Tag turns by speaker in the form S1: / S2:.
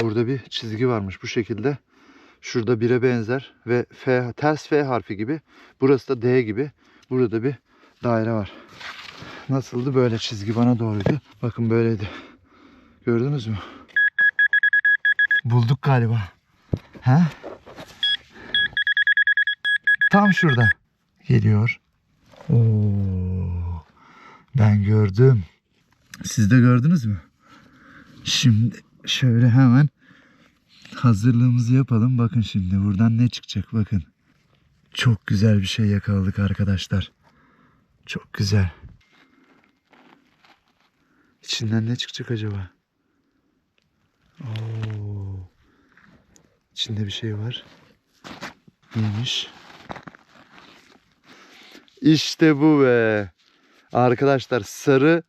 S1: Burada bir çizgi varmış bu şekilde. Şurada 1'e benzer ve F, ters F harfi gibi. Burası da D gibi. Burada da bir daire var. Nasıldı? Böyle çizgi bana doğruydu. Bakın böyleydi. Gördünüz mü? Bulduk galiba. He? Tam şurada. Geliyor. Oo. Ben gördüm. Siz de gördünüz mü? Şimdi şöyle hemen hazırlığımızı yapalım. Bakın şimdi buradan ne çıkacak bakın. Çok güzel bir şey yakaladık arkadaşlar. Çok güzel. İçinden ne çıkacak acaba? Oo. İçinde bir şey var. Neymiş? İşte bu be. Arkadaşlar sarı